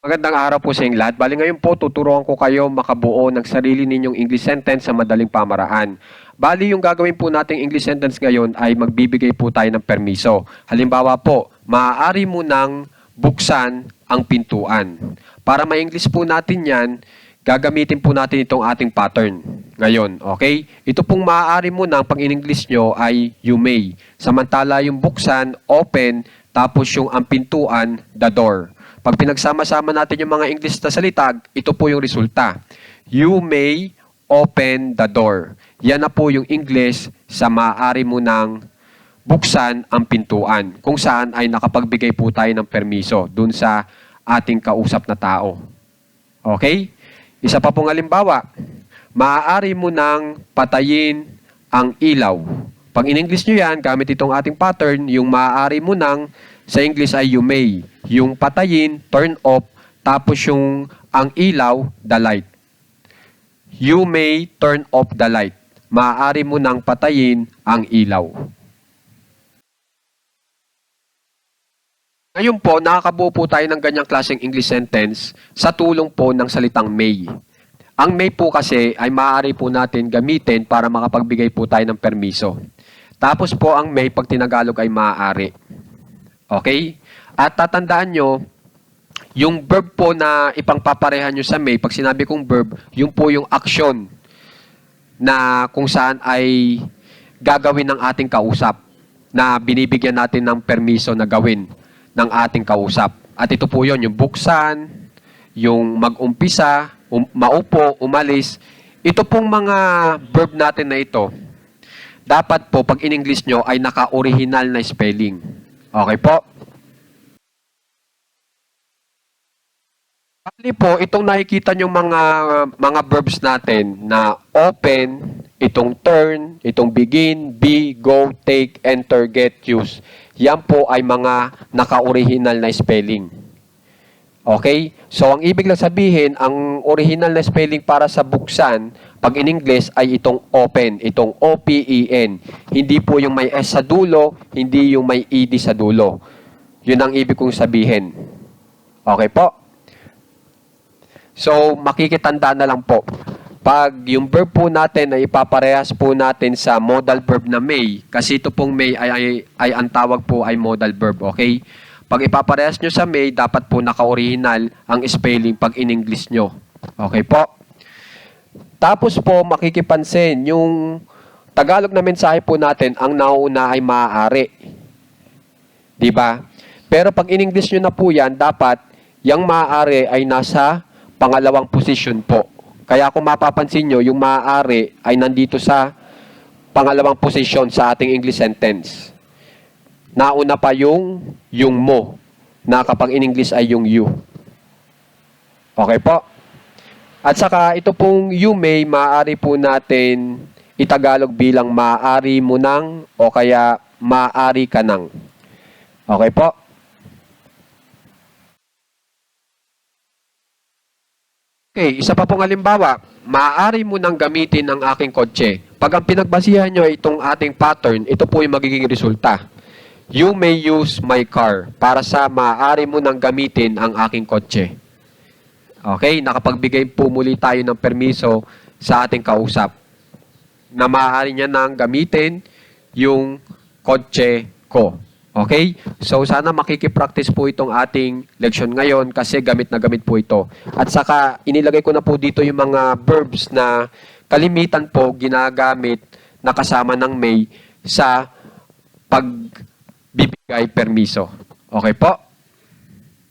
Magandang araw po sa inyong lahat. Bali ngayon po, tuturuan ko kayo makabuo ng sarili ninyong English sentence sa madaling pamaraan. Bali, yung gagawin po nating English sentence ngayon ay magbibigay po tayo ng permiso. Halimbawa po, maaari mo nang buksan ang pintuan. Para ma-English po natin yan, gagamitin po natin itong ating pattern. Ngayon, okay? Ito pong maaari mo nang pag in-English nyo ay you may. Samantala yung buksan, open, tapos yung ang pintuan, the door. Pag pinagsama-sama natin yung mga English na salita, ito po yung resulta. You may open the door. Yan na po yung English sa maaari mo nang buksan ang pintuan. Kung saan ay nakapagbigay po tayo ng permiso dun sa ating kausap na tao. Okay? Isa pa pong halimbawa, maaari mo nang patayin ang ilaw. Pag in-English nyo yan, gamit itong ating pattern, yung maaari mo nang sa English ay you may. Yung patayin, turn off, tapos yung ang ilaw, the light. You may turn off the light. Maaari mo nang patayin ang ilaw. Ngayon po, nakakabuo po tayo ng ganyang klaseng English sentence sa tulong po ng salitang may. Ang may po kasi ay maaari po natin gamitin para makapagbigay po tayo ng permiso. Tapos po ang may pag tinagalog ay maaari. Okay? At tatandaan nyo, yung verb po na ipangpaparehan nyo sa may, pag sinabi kong verb, yung po yung action na kung saan ay gagawin ng ating kausap na binibigyan natin ng permiso na gawin ng ating kausap. At ito po yon yung buksan, yung mag-umpisa, um, maupo, umalis. Ito pong mga verb natin na ito, dapat po pag in-English nyo ay naka-original na spelling. Okay po? Bali po, itong nakikita nyo mga, mga verbs natin na open, itong turn, itong begin, be, go, take, enter, get, use. Yan po ay mga naka-original na spelling. Okay? So, ang ibig lang sabihin, ang original na spelling para sa buksan, pag in English, ay itong open, itong O-P-E-N. Hindi po yung may S sa dulo, hindi yung may ED sa dulo. Yun ang ibig kong sabihin. Okay po? So, makikitanda na lang po. Pag yung verb po natin ay ipaparehas po natin sa modal verb na may, kasi ito pong may ay, ay, ay ang tawag po ay modal verb, okay? Pag ipaparehas nyo sa may, dapat po naka-original ang spelling pag in-English nyo. Okay po? Tapos po, makikipansin, yung Tagalog na mensahe po natin, ang nauna ay maaari. Di ba? Pero pag in-English nyo na po yan, dapat yung maaari ay nasa pangalawang position po. Kaya kung mapapansin nyo, yung maaari ay nandito sa pangalawang position sa ating English sentence. Nauna pa yung yung mo, na kapag in English ay yung you. Okay po? At saka ito pong you may, maaari po natin itagalog bilang maaari mo nang o kaya maaari ka nang. Okay po? Okay, isa pa pong halimbawa, maaari mo nang gamitin ang aking kotse. Pag ang pinagbasihan nyo ay itong ating pattern, ito po yung magiging resulta. You may use my car para sa maaari mo nang gamitin ang aking kotse. Okay, nakapagbigay po muli tayo ng permiso sa ating kausap na maaari niya nang gamitin yung kotse ko. Okay? So, sana makikipractice po itong ating leksyon ngayon kasi gamit na gamit po ito. At saka, inilagay ko na po dito yung mga verbs na kalimitan po ginagamit na kasama ng may sa pagbibigay permiso. Okay po?